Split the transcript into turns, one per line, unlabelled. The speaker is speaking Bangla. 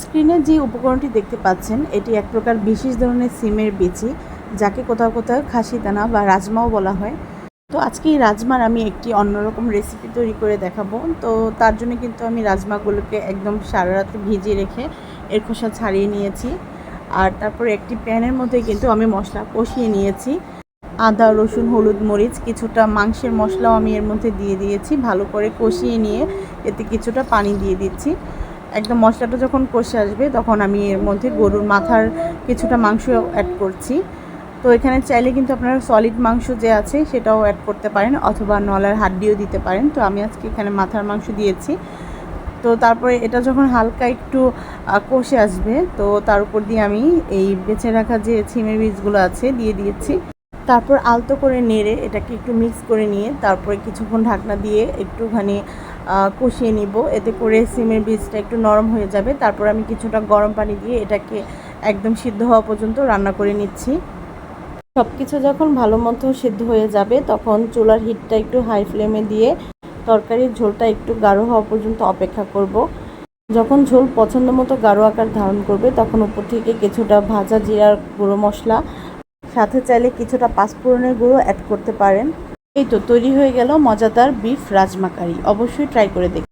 স্ক্রিনে যে উপকরণটি দেখতে পাচ্ছেন, এটি এক প্রকার বিশেষ ধরনের সিমের বিচি, যাকে কোথাও কোথাও খাসি দানা বা রাজমাও বলা হয়। তো আজকে এই রাজমার আমি একটি অন্যরকম রেসিপি তৈরি করে দেখাবো। তো তার জন্য কিন্তু আমি রাজমাগুলোকে একদম সারা রাত ভিজিয়ে রেখে এর খোসা ছাড়িয়ে নিয়েছি। আর তারপরে একটি প্যানের মধ্যে কিন্তু আমি মশলা কষিয়ে নিয়েছি। আদা, রসুন, হলুদ মরিচ, কিছুটা মাংসের মশলাও আমি এর মধ্যে দিয়ে দিয়েছি। ভালো করে কষিয়ে নিয়ে এতে কিছুটা পানি দিয়ে দিচ্ছি। একদম মশলাটা যখন কষে আসবে, তখন আমি এর মধ্যে গরুর মাথার কিছুটা মাংস অ্যাড করছি। তো এখানে চাইলে কিন্তু আপনারা সলিড মাংস যে আছে সেটাও অ্যাড করতে পারেন অথবা নলার হাড্ডিও দিতে পারেন। তো আমি আজকে এখানে মাথার মাংস দিয়েছি। তো তারপরে এটা যখন হালকা একটু কষে আসবে, তো তার উপর দিয়ে আমি এই বেছে রাখা যে ছিমের বীজগুলো আছে দিয়ে দিয়েছি। তারপর আলতো করে নেড়ে এটাকে একটু মিক্স করে নিয়ে তারপরে কিছুক্ষণ ঢাকনা দিয়ে একটুখানি কষিয়ে নিব। এতে করে সিমের বীজটা একটু নরম হয়ে যাবে। তারপর আমি কিছুটা গরম পানি দিয়ে এটাকে একদম সিদ্ধ হওয়া পর্যন্ত রান্না করে নিচ্ছি। সব কিছু যখন ভালো মতো সিদ্ধ হয়ে যাবে, তখন চুলার হিটটা একটু হাই ফ্লেমে দিয়ে তরকারির ঝোলটা একটু গাঢ় হওয়া পর্যন্ত অপেক্ষা করব। যখন ঝোল পছন্দ মতো গাঢ় আকার ধারণ করবে, তখন উপর থেকে কিছুটা ভাজা জিরার গুঁড়ো মশলা সাথে চাইলে কিছুটা পাঁচফোড়নের গুঁড়ো অ্যাড করতে পারেন। এই তো তৈরি হয়ে গেল মজাদার বিফ রাজমা কারি অবশ্যই ট্রাই করে দেখ